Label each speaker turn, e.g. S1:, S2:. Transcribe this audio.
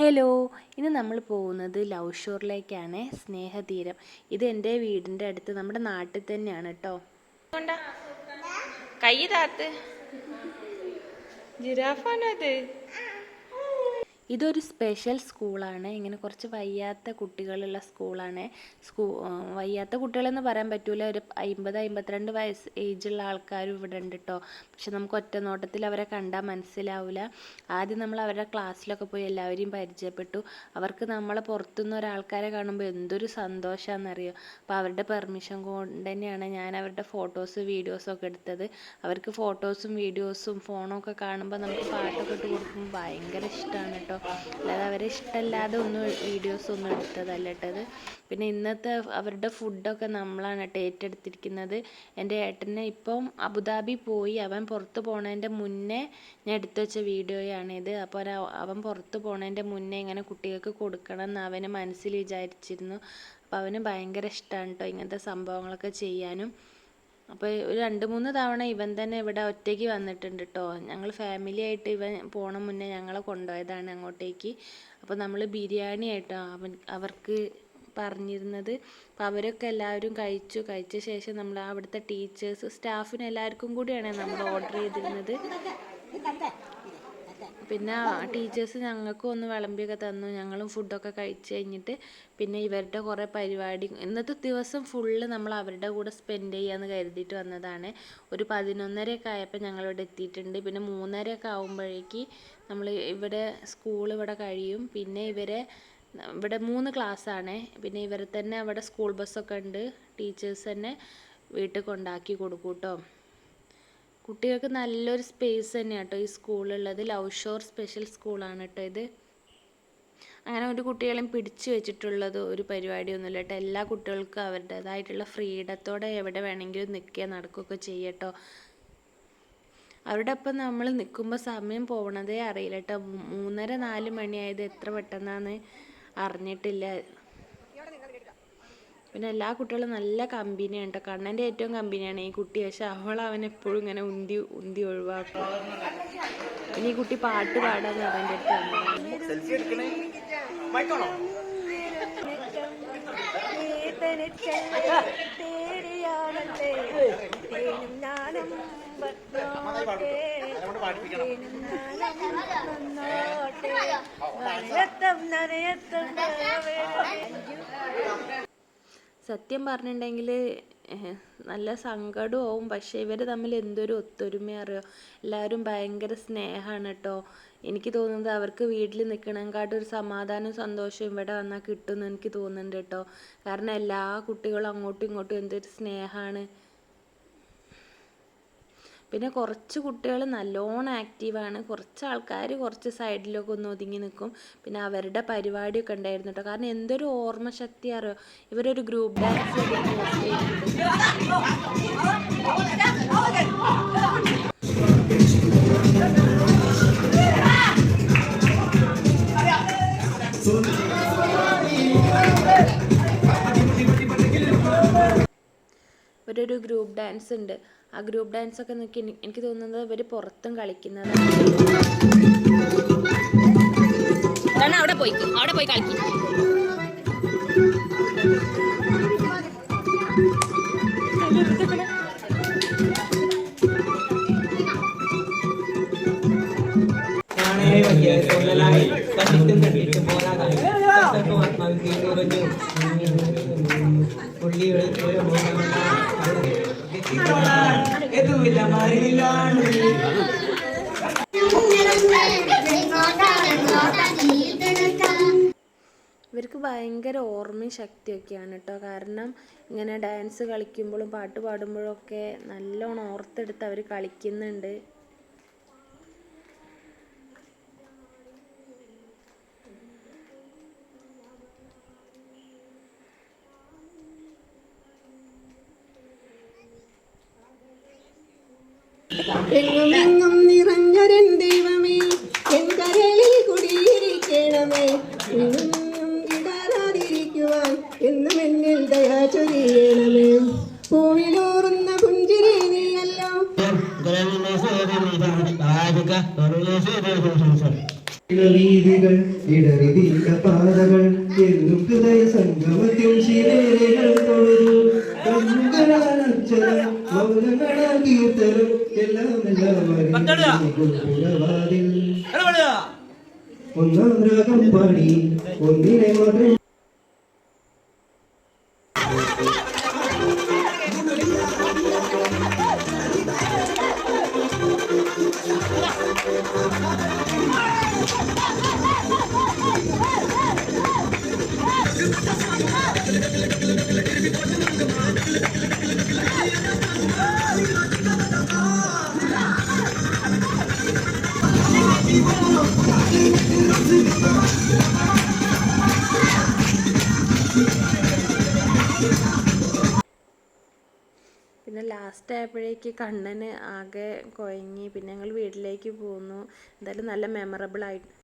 S1: Hello ഇന്ന് നമ്മൾ പോകുന്നത് ലവ് ഷോറിലേക്കാണ് സ്നേഹതീരം. ഇത് എന്റെ വീടിന്റെ അടുത്ത് നമ്മുടെ നാട്ടിൽ തന്നെയാണ് കേട്ടോ.
S2: കൈ താത്ത്. ജിറാഫാണോ അത്?
S1: ഇതൊരു സ്പെഷ്യൽ സ്കൂളാണ് ഇങ്ങനെ കുറച്ച് വയ്യാത്ത കുട്ടികളുള്ള സ്കൂളാണ് സ്കൂ വയ്യാത്ത കുട്ടികളെന്ന് പറയാൻ പറ്റൂല. ഒരു അമ്പത് അമ്പത്തിരണ്ട് വയസ്സ് ഏജുള്ള ആൾക്കാരും ഇവിടെ ഉണ്ട് കേട്ടോ പക്ഷെ നമുക്ക് ഒറ്റ നോട്ടത്തിൽ അവരെ കണ്ടാൽ മനസ്സിലാവില്ല ആദ്യം നമ്മൾ അവരുടെ ക്ലാസ്സിലൊക്കെ പോയി എല്ലാവരെയും പരിചയപ്പെട്ടു. അവർക്ക് നമ്മളെ പുറത്തുനിന്ന് ഒരാൾക്കാരെ കാണുമ്പോൾ എന്തൊരു സന്തോഷമാണെന്നറിയോ അപ്പോൾ അവരുടെ പെർമിഷൻ കൊണ്ട് തന്നെയാണ് ഞാൻ അവരുടെ ഫോട്ടോസ് വീഡിയോസും ഒക്കെ എടുത്തത്. അവർക്ക് ഫോട്ടോസും വീഡിയോസും ഫോണൊക്കെ കാണുമ്പോൾ നമുക്ക് പാട്ടൊക്കെ ഇട്ട് കൊടുക്കുമ്പോൾ ഭയങ്കര ഇഷ്ടമാണ് കേട്ടോ അല്ലാതെ അവരെ ഇഷ്ടമല്ലാതെ ഒന്നും വീഡിയോസ് ഒന്നും എടുത്തതല്ല കേട്ടത് പിന്നെ ഇന്നത്തെ അവരുടെ ഫുഡൊക്കെ നമ്മളാണ് കേട്ടോ ഏറ്റെടുത്തിരിക്കുന്നത്. എന്റെ ഏട്ടനെ ഇപ്പം അബുദാബി പോയി. അവൻ പുറത്ത് പോണതിന്റെ മുന്നേ ഞാൻ എടുത്തു വെച്ച വീഡിയോയാണിത് അപ്പോൾ അവൻ പുറത്ത് പോണതിന്റെ മുന്നേ ഇങ്ങനെ കുട്ടികൾക്ക് കൊടുക്കണം എന്ന് അവന് മനസ്സിൽ വിചാരിച്ചിരുന്നു. അപ്പോൾ അവന് ഭയങ്കര ഇഷ്ടമാണ് കേട്ടോ ഇങ്ങനത്തെ സംഭവങ്ങളൊക്കെ ചെയ്യാനും. അപ്പോൾ ഒരു രണ്ട് മൂന്ന് തവണ ഇവൻ തന്നെ ഇവിടെ ഒറ്റയ്ക്ക് വന്നിട്ടുണ്ട് കേട്ടോ ഞങ്ങൾ ഫാമിലി ആയിട്ട് ഇവൻ പോണ മുന്നേ ഞങ്ങളെ കൊണ്ടുപോയതാണ് അങ്ങോട്ടേക്ക്. അപ്പോൾ നമ്മൾ ബിരിയാണി ആയിട്ടോ അവൻ അവർക്ക് പറഞ്ഞിരുന്നത്. അപ്പോൾ അവരൊക്കെ എല്ലാവരും കഴിച്ചു. കഴിച്ച ശേഷം നമ്മൾ അവിടുത്തെ ടീച്ചേഴ്സ് സ്റ്റാഫിന് എല്ലാവർക്കും കൂടിയാണ് നമ്മൾ ഓർഡർ ചെയ്തിരുന്നത്. പിന്നെ ടീച്ചേഴ്സ് ഞങ്ങൾക്കും ഒന്ന് വിളമ്പിയൊക്കെ തന്നു. ഞങ്ങളും ഫുഡൊക്കെ കഴിച്ച് കഴിഞ്ഞിട്ട് പിന്നെ ഇവരുടെ കുറേ പരിപാടി ഇന്നത്തെ ദിവസം ഫുള്ള് നമ്മൾ അവരുടെ കൂടെ സ്പെൻഡ് ചെയ്യാന്ന് കരുതിയിട്ട് വന്നതാണ്. ഒരു പതിനൊന്നരയൊക്കെ ആയപ്പോൾ ഞങ്ങളിവിടെ എത്തിയിട്ടുണ്ട്. പിന്നെ മൂന്നരയൊക്കെ ആകുമ്പോഴേക്ക് നമ്മൾ ഇവിടെ സ്കൂൾ ഇവിടെ കഴിയും. പിന്നെ ഇവരെ ഇവിടെ മൂന്ന് ക്ലാസ്സാണ് പിന്നെ ഇവരെ തന്നെ അവിടെ സ്കൂൾ ബസ്സൊക്കെ ഉണ്ട്. ടീച്ചേഴ്സ് തന്നെ വീട്ടിൽ കൊണ്ടാക്കി കൊടുക്കൂട്ടോ കേട്ടോ കുട്ടികൾക്ക് നല്ലൊരു സ്പേസ് തന്നെയാണ് കേട്ടോ ഈ സ്കൂളുള്ളത് ലവ് ഷോർ സ്പെഷ്യൽ സ്കൂളാണ് കേട്ടോ ഇത്. അങ്ങനെ ഒരു കുട്ടികളെയും പിടിച്ചു വെച്ചിട്ടുള്ളത് ഒരു പരിപാടിയൊന്നുമില്ല കേട്ടോ എല്ലാ കുട്ടികൾക്കും അവരുടേതായിട്ടുള്ള ഫ്രീഡത്തോടെ എവിടെ വേണമെങ്കിലും നിൽക്കുക നടക്കുകയൊക്കെ ചെയ്യട്ടോ അവരുടെ ഒപ്പം നമ്മൾ നിൽക്കുമ്പോൾ സമയം പോകണതേ അറിയില്ല കേട്ടോ മൂന്നര നാല് മണിയായത് എത്ര പെട്ടെന്നാന്ന് അറിഞ്ഞിട്ടില്ല. പിന്നെ എല്ലാ കുട്ടികളും നല്ല കമ്പനിയാണ് കേട്ടോ കണ്ണന്റെ ഏറ്റവും കമ്പനിയാണ് ഈ കുട്ടി. പക്ഷെ അവൾ അവൻ എപ്പോഴും ഇങ്ങനെ ഉന്തി ഉന്തി ഒഴിവാക്കും. പിന്നെ ഈ കുട്ടി പാട്ട് പാടാന്ന് അവന്റെ അടുത്ത് സത്യം പറഞ്ഞിട്ടുണ്ടെങ്കിൽ നല്ല സങ്കടമാവും പക്ഷേ ഇവർ തമ്മിൽ എന്തൊരു ഒത്തൊരുമ അറിയോ? എല്ലാവരും ഭയങ്കര സ്നേഹമാണ് കേട്ടോ എനിക്ക് തോന്നുന്നത് അവർക്ക് വീട്ടിൽ നിൽക്കണേക്കാട്ടും ഒരു സമാധാനവും സന്തോഷവും ഇവിടെ വന്നാൽ കിട്ടുമെന്ന് എനിക്ക് തോന്നുന്നുണ്ട് കേട്ടോ. കാരണം എല്ലാ കുട്ടികളും അങ്ങോട്ടും ഇങ്ങോട്ടും എന്തൊരു സ്നേഹമാണ് പിന്നെ കുറച്ച് കുട്ടികൾ നല്ലോണം ആക്റ്റീവാണ് കുറച്ച് ആൾക്കാർ കുറച്ച് സൈഡിലൊക്കെ ഒന്ന് ഒതുങ്ങി നിൽക്കും പിന്നെ അവരുടെ പരിപാടിയൊക്കെ ഉണ്ടായിരുന്നു കേട്ടോ കാരണം എന്തൊരു ഓർമ്മശക്തി അറിയോ? ഇവരൊരു ഗ്രൂപ്പ് ഡാൻസ് ഇവരൊരു ഗ്രൂപ്പ് ഡാൻസ് ഉണ്ട്. ആ ഗ്രൂപ്പ് ഡാൻസ് ഒക്കെ നോക്കി എനിക്ക് തോന്നുന്നത് ഇവർ പുറത്തും കളിക്കുന്നതാണ്
S2: അവിടെ പോയി. അവിടെ പോയി കളിക്കും. ായി
S3: തൊഴിലാളി കണ്ടിട്ടും പോരാതായി ആത്മാവിൽ തീർന്നു
S1: ഇവർക്ക് ഭയങ്കര ഓർമ്മയും ശക്തിയൊക്കെയാണ് കേട്ടോ. കാരണം ഇങ്ങനെ ഡാൻസ് കളിക്കുമ്പോഴും പാട്ട് പാടുമ്പോഴും ഒക്കെ നല്ലോണം ഓർത്തെടുത്ത് അവർ കളിക്കുന്നുണ്ട്.
S4: എങ്ങും എങ്ങും നിറഞ്ഞൊരൻ ദൈവമേ എൻ കരളിൽ കുടിയിരിക്കണമേ. എന്നും ഇടാതിരിക്കുവാൻ എന്നും എന്നിൽ ദയ ചൊരിയണമേ. പൂവിലൂറുന്ന പുഞ്ചിരി നീയല്ലോ.
S5: വീതികൾ ഇടറിതില്ല പാതകൾ എന്നും ഹൃദയ സംഗമത്തിൽ ശിലേകൾ തൊഴുതു. കണ്ണുകളാലക്ഷരം മൗനങ്ങളാ കീർത്തനം ഒന്നാം രാഗം പാടി ഒന്നിനെ മാത്രം
S1: പിന്നെ ലാസ്റ്റ് ആയപ്പോഴേക്ക് കണ്ണന് ആകെ കുഴങ്ങി പിന്നെ ഞങ്ങൾ വീട്ടിലേക്ക് പോന്നു. എന്തായാലും നല്ല മെമ്മറബിൾ ആയി